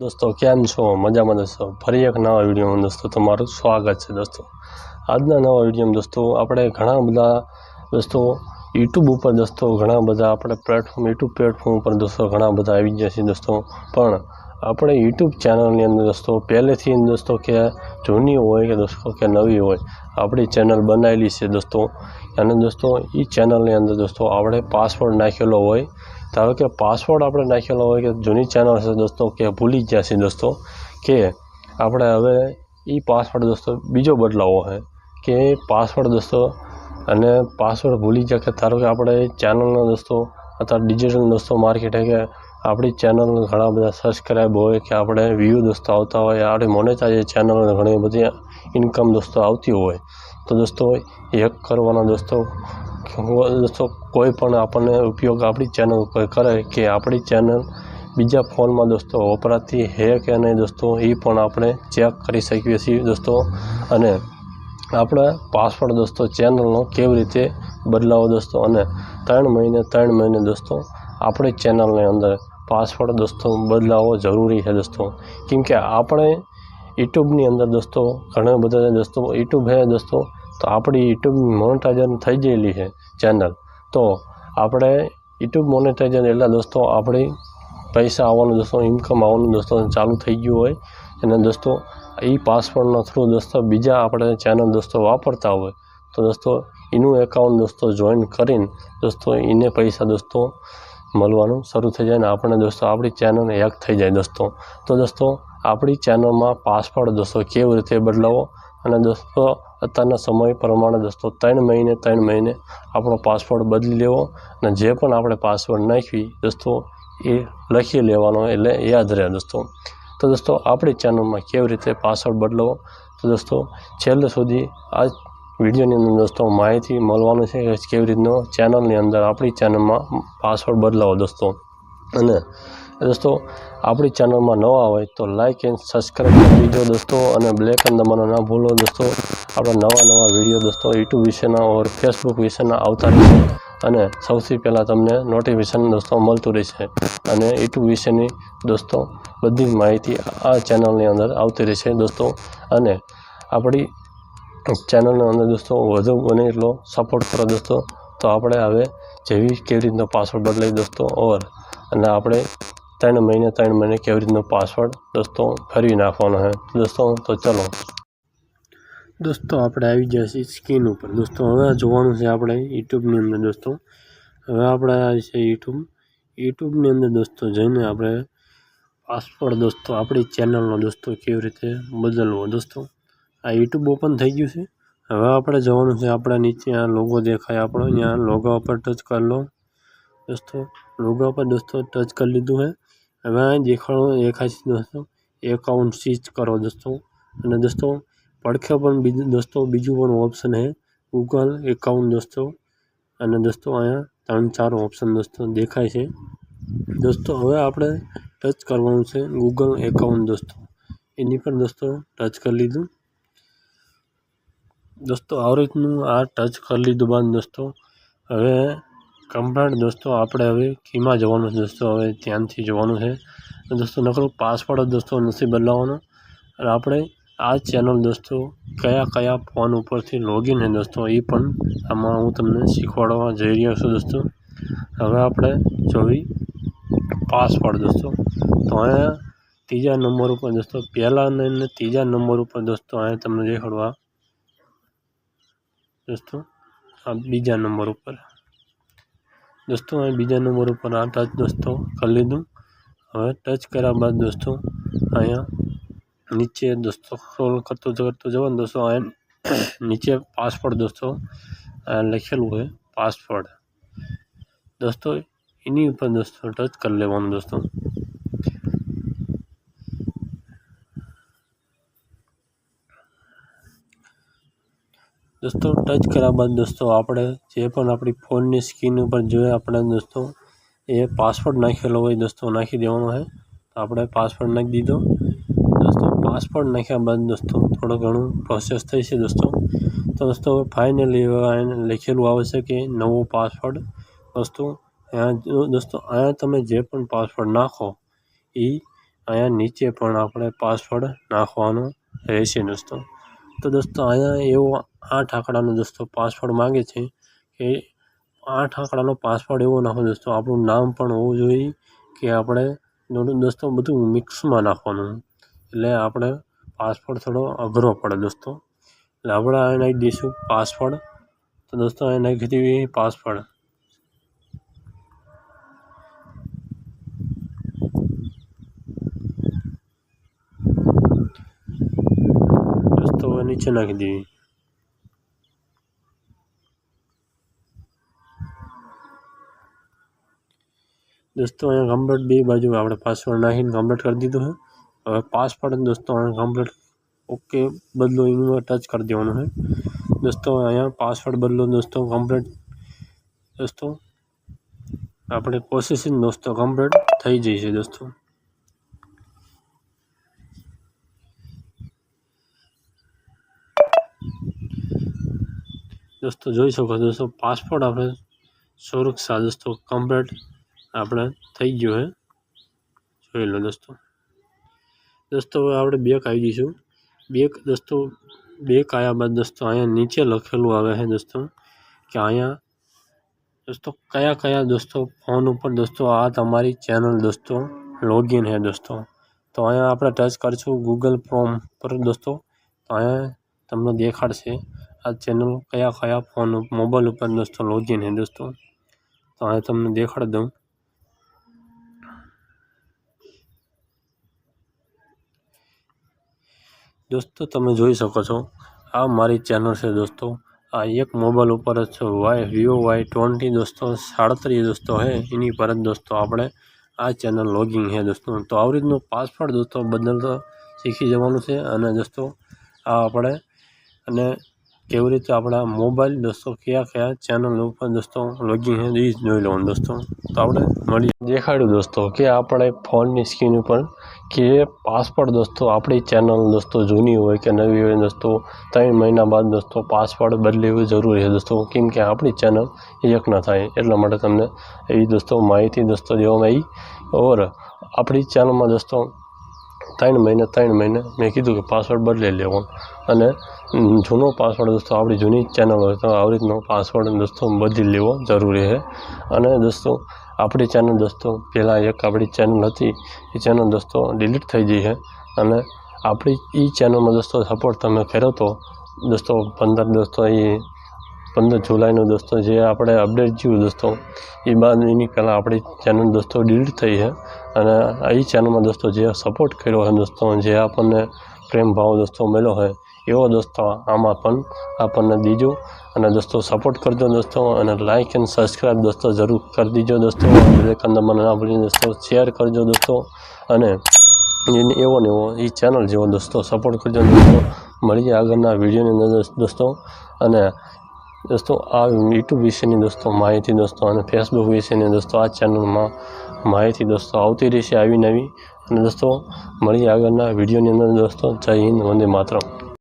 દોસ્તો કેમ છો? મજામાં દોસ્તો. ફરી એક નવા વિડીયોમાં દોસ્તો, તમારું સ્વાગત છે દોસ્તો. આજના નવા વિડીયોમાં દોસ્તો, આપણે ઘણા બધા દોસ્તો યુટ્યુબ ઉપર દોસ્તો, ઘણા બધા આપણે પ્લેટફોર્મ યુટ્યુબ પ્લેટફોર્મ ઉપર દોસ્તો, ઘણા બધા આવી ગયા છે દોસ્તો. પણ આપણે યુટ્યુબ ચેનલની અંદર દોસ્તો, પહેલેથી દોસ્તો કે જૂની હોય કે દોસ્તો કે નવી હોય, આપણી ચેનલ બનાવેલી છે દોસ્તો. અને દોસ્તો એ ચેનલની અંદર દોસ્તો, આપણે પાસવર્ડ નાખેલો હોય ધારો કે પાસવર્ડ આપણે નાખેલો હોય કે જૂની ચેનલ છે દોસ્તો, કે ભૂલી ગયા છે દોસ્તો, કે આપણે હવે એ પાસવર્ડ દોસ્તો બીજો બદલાવો છે, કે પાસવર્ડ દોસ્તો અને પાસવર્ડ ભૂલી ગયા કે ધારો કે આપણે ચેનલનો દોસ્તો અથવા ડિજિટલ દોસ્તો માર્કેટ કે આપણી ચેનલ ઘણા બધા સબસ્ક્રાઈબ હોય કે આપણે વ્યૂ દોસ્તો આવતા હોય, આપણી મોનેટાઈઝ ચેનલ ઘણી બધી ઇન્કમ દોસ્તો આવતી હોય. તો દોસ્તો એક કરવાનો દોસ્તો કોઈ પણ આપણને ઉપયોગ આપણી ચેનલ ઉપર કરે કે આપણી ચેનલ બીજા ફોનમાં દોસ્તો વપરાતી હે કે નહીં દોસ્તો, એ પણ આપણે ચેક કરી શકીએ છીએ દોસ્તો. અને આપણે પાસવર્ડ દોસ્તો ચેનલનો કેવી રીતે બદલાવો દોસ્તો? અને ત્રણ મહિને ત્રણ મહિને દોસ્તો, આપણી ચેનલની અંદર પાસવર્ડ દોસ્તો બદલાવો જરૂરી છે દોસ્તો. કેમ કે આપણે યુટ્યુબની અંદર દોસ્તો ઘણા બધા દોસ્તો યુટ્યુબ છે દોસ્તો તો આપણી યુટ્યુબ મોનેટાઇઝન થઈ ગયેલી છે ચેનલ તો આપણે યુટ્યુબ મોનેટાઇઝન એટલે દોસ્તો આપણી પૈસા આવવાનું, દોસ્તો ઇન્કમ આવવાનું દોસ્તો ચાલુ થઈ ગયું હોય. અને દોસ્તો એ પાસવર્ડના થ્રુ દોસ્તો બીજા આપણે ચેનલ દોસ્તો વાપરતા હોય. તો દોસ્તો એનું એકાઉન્ટ દોસ્તો જોઈન કરીને દોસ્તો એને પૈસા દોસ્તો મળવાનું શરૂ થઈ જાય ને આપણે દોસ્તો આપણી ચેનલ હેક થઈ જાય દોસ્તો. તો દોસ્તો આપણી ચેનલમાં પાસવર્ડ દોસ્તો કેવી રીતે બદલાવો અને દોસ્તો, અત્યારના સમય પ્રમાણે દોસ્તો, ત્રણ મહિને ત્રણ મહિને આપણો પાસવર્ડ બદલી લેવો અને જે પણ આપણે પાસવર્ડ નાખવી દોસ્તો, એ લખી લેવાનો એટલે યાદ રહે દોસ્તો. તો દોસ્તો, આપણી ચેનલમાં કેવી રીતે પાસવર્ડ બદલાવો? તો દોસ્તો, છેલ્લે સુધી આ વિડીયોની અંદર દોસ્તો માહિતી મળવાનું છે કેવી રીતનો ચેનલની અંદર આપણી ચેનલમાં પાસવર્ડ બદલાવો દોસ્તો. અને દોસ્તો, આપણી ચેનલમાં નવા હોય તો લાઇક એન્ડ સબસ્ક્રાઈબ કરી દીજો દોસ્તો, અને બ્લેક એન્ડ દબાવવાનું ના ભૂલો દોસ્તો. આપણા નવા નવા વીડિયો દોસ્તો યુટ્યુબ વિશેના ઓર ફેસબુક વિશેના આવતા રહેશે. અને સૌથી પહેલાં તમને નોટિફિકેશન દોસ્તો મળતું રહેશે. અને યુટ્યુબ વિશેની દોસ્તો, બધી માહિતી આ ચેનલની અંદર આવતી રહેશે દોસ્તો. અને આપણી ચેનલની અંદર દોસ્તો, વધુ બને એટલો સપોર્ટ કરો દોસ્તો. તો આપણે હવે જેવી કેવી રીતનો પાસવર્ડ બદલાઈ દોસ્તો, ઓર અને આપણે ત્રણ મહિને ત્રણ મહિને કેવી રીતનો પાસવર્ડ દોસ્તો ફરી નાખવાનો છે. દોસ્તો, તો ચલો. દોસ્તો, આપણે આવી છીએ સ્ક્રીન ઉપર. દોસ્તો, હવે જોવાનું છે આપણે યુટ્યુબની અંદર દોસ્તો. હવે આપણે છે યુટ્યુબ યુટ્યુબની અંદર દોસ્તો જઈને આપણે પાસવર્ડ દોસ્તો આપણી ચેનલનો દોસ્તો કેવી રીતે બદલવો દોસ્તો. આ યુટ્યુબ ઓપન થઈ ગયું છે. હવે આપણે જવાનું છે આપણા નીચે. આ લોગો દેખાય આપણો. અહીંયા લોગા ઉપર ટચ કરી લો. દોસ્તો લોગા પર દોસ્તો ટચ કરી લીધું છે. હવે દેખાણો દેખાય છે દોસ્તો એકાઉન્ટ સ્વિચ કરો દોસ્તો અને દોસ્તો પડખે પણ બીજું દોસ્તો બીજું પણ ઓપ્શન છે ગૂગલ એકાઉન્ટ દોસ્તો અને દોસ્તો અહીંયા ત્રણ ચાર ઓપ્શન દોસ્તો દેખાય છે દોસ્તો હવે આપણે ટચ કરવાનું છે ગૂગલ એકાઉન્ટ દોસ્તો એની પર દોસ્તો ટચ કરી લીધું દોસ્તો આ રીતનું આ ટચ કરી લીધું બાદ દોસ્તો હવે કમ્પ્લેટ દોસ્તો આપણે હવે કીમાં જવાનું છે દોસ્તો, હવે ધ્યાનથી જવાનું છે. દોસ્તો, નકરું પાસવર્ડ દોસ્તો નથી બદલાવાનો. અને આપણે આ ચેનલ દોસ્તો કયા કયા ફોન ઉપરથી લોગિન છે દોસ્તો, એ પણ આમાં હું તમને શીખવાડવા જઈ રહ્યો છું દોસ્તો. હવે આપણે જોઈ પાસવર્ડ દોસ્તો. તો અહીંયા ત્રીજા નંબર ઉપર દોસ્તો, પહેલાં અને ત્રીજા નંબર ઉપર દોસ્તો અહીંયા તમને દેખાડવા દોસ્તો, આ બીજા નંબર ઉપર. દોસ્તો, અહીં બીજા નંબર ઉપર આ ટચ દોસ્તો કરી લીધું. હવે ટચ કર્યા બાદ દોસ્તો, અહીંયા નીચે દોસ્તો સ્ક્રોલ કરતો કરતો જવાનું દોસ્તો, અહીંયા નીચે પાસવર્ડ દોસ્તો લખેલું હોય પાસવર્ડ દોસ્તો, એની ઉપર દોસ્તો ટચ કરી લેવાનું દોસ્તો. દોસ્તો ટચ કર્યા બાદ દોસ્તો, આપણે જે પણ આપણી ફોનની સ્ક્રીન ઉપર જોઈએ આપણે દોસ્તો, એ પાસવર્ડ નાખેલો હોય દોસ્તો, નાખી દેવાનો છે. તો આપણે પાસવર્ડ નાખી દીધો. દોસ્તો પાસવર્ડ નાખ્યા બાદ દોસ્તો, થોડું ઘણું પ્રોસેસ થઈ છે દોસ્તો. તો દોસ્તો ફાઇનલી લખેલું આવે છે કે નવો પાસવર્ડ દોસ્તો, અહીંયા દોસ્તો, અહીંયા તમે જે પણ પાસવર્ડ નાખો એ અહીંયા નીચે પણ આપણે પાસવર્ડ નાખવાનો રહેશે દોસ્તો. તો દોસ્તો, અહીંયા એવો આઠ આંકડાનો દોસ્તો પાસવર્ડ માગે છે કે આઠ આંકડાનો પાસવર્ડ એવો નાખો દોસ્તો. આપણું નામ પણ હોવું જોઈએ કે આપણે દોસ્તો બધું મિક્સમાં નાખવાનું. એટલે આપણે પાસવર્ડ થોડો અઘરો પડે દોસ્તો. એટલે આપણે અહીં નાખી દઈશું પાસવર્ડ તો દોસ્તો અહીં નાખી દેવી પાસવર્ડ દોસ્તો નીચે નાખી દઈએ દોસ્તો, અહીંયા કમ્પ્લીટ બે બાજુ આપણે પાસવર્ડ નાખીને કમ્પ્લીટ કરી દીધું છે. હવે પાસવર્ડ દોસ્તો, અહીંયા કમ્પ્લીટ ઓકે બદલો એનું ટચ કરી દેવાનું છે. દોસ્તો, અહીંયા પાસવર્ડ બદલો દોસ્તો કમ્પ્લીટ દોસ્તો. આપણે પ્રોસેસિંગ દોસ્તો કમ્પ્લીટ થઈ જઈ છે દોસ્તો. દોસ્તો, જોઈ શકો દોસ્તો પાસપોર્ટ આપણે સુરક્ષા દોસ્તો કમ્પ્લીટ આપણે થઈ ગયો છે જોઈ લો દોસ્તો. દોસ્તો, હવે આપણે બેક આવી જઈશું. બેક દોસ્તો, બેક આવ્યા બાદ દોસ્તો અહીંયા નીચે લખેલું આવે છે દોસ્તો કે અહીંયા દોસ્તો કયા કયા દોસ્તો ફોન ઉપર દોસ્તો આ તમારી ચેનલ દોસ્તો લોગિન છે દોસ્તો. તો અહીંયા આપણે ટચ કરીશું ગૂગલ ક્રોમ પર દોસ્તો. તો અહીંયા તમને દેખાડશે આ ચેનલ કયા કયા ફોન, મોબાઈલ ઉપર દોસ્તો લોગિન છે દોસ્તો. તો અહીંયા તમને દેખાડી દઉં. દોસ્તો, તમે જોઈ શકો છો. આ મારી ચેનલ છે દોસ્તો. આ એક મોબાઈલ ઉપર જ છે. વાય વિવો વાય ટ્વેન્ટી દોસ્તો, સાડત્રીસ દોસ્તો હે. એની પર જ દોસ્તો આપણે આ ચેનલ લોગિંગ છે દોસ્તો. તો આવી રીતનું પાસવર્ડ દોસ્તો બદલતો શીખી જવાનું છે. અને દોસ્તો, આ આપણે અને કેવી રીતે આપણા મોબાઈલ, દોસ્તો, કયા કયા ચેનલ ઉપર દોસ્તો લોગિંગ છે એ જોઈ લેવાનું દોસ્તો. તો આપણે મળી દેખાડ્યું દોસ્તો કે આપણે ફોનની સ્ક્રીન ઉપર કે પાસવર્ડ દોસ્તો આપણી ચેનલ દોસ્તો જૂની હોય કે નવી હોય દોસ્તો, ત્રણ મહિના બાદ દોસ્તો પાસવર્ડ બદલવું જરૂરી છે દોસ્તો. કેમ કે આપણી ચેનલ એક ન થાય. એટલા માટે તમને એવી દોસ્તો માહિતી દોસ્તો દેવામાં આવી ઓર આપણી ચેનલમાં દોસ્તો ત્રણ મહિને ત્રણ મહિને મેં કીધું કે પાસવર્ડ બદલી લેવો અને જૂનો પાસવર્ડ દોસ્તો, આપણી જૂની ચેનલ હોય તો આવી રીતનો પાસવર્ડ દોસ્તો બદલી લેવો જરૂરી છે. અને દોસ્તો, આપણી ચેનલ દોસ્તો, પહેલાં એક આપણી ચેનલ હતી, એ ચેનલ દોસ્તો ડિલીટ થઈ ગઈ છે. અને આપણી એ ચેનલમાં દોસ્તો સપોર્ટ તમે કર્યો તો, દોસ્તો પંદર દોસ્તો એ પંદર જુલાઈનું દોસ્તો જે આપણે અપડેટ જોયું દોસ્તો, એ બાદ એની પહેલાં આપણી ચેનલ દોસ્તો ડિલીટ થઈ છે. અને એ ચેનલમાં દોસ્તો જે સપોર્ટ કર્યો હોય દોસ્તો, જે આપણને પ્રેમ ભાવ દોસ્તો મળ્યો હોય એવો દોસ્તો આમાં પણ આપણને દીજો. અને દોસ્તો સપોર્ટ કરજો દોસ્તો અને લાઇક એન્ડ સબસ્ક્રાઈબ દોસ્તો જરૂર કરી દીજો દોસ્તો. વિવેકાનંદ મને ના ભૂલીને દોસ્તો શેર કરજો દોસ્તો. અને એવો ને એવો એ ચેનલ જેવો દોસ્તો સપોર્ટ કરજો દોસ્તો. મળીએ આગળના વિડીયોની અંદર દોસ્તો. અને દોસ્તો, આ યુટ્યુબ વિશેની દોસ્તો માહિતી દોસ્તો અને ફેસબુક વિશેની દોસ્તો આ ચેનલમાં માહિતી દોસ્તો આવતી રહેશે આવી નવી. અને દોસ્તો, મળીએ આગળના વિડીયોની અંદર દોસ્તો. જય હિન્દ, વંદે માતરમ.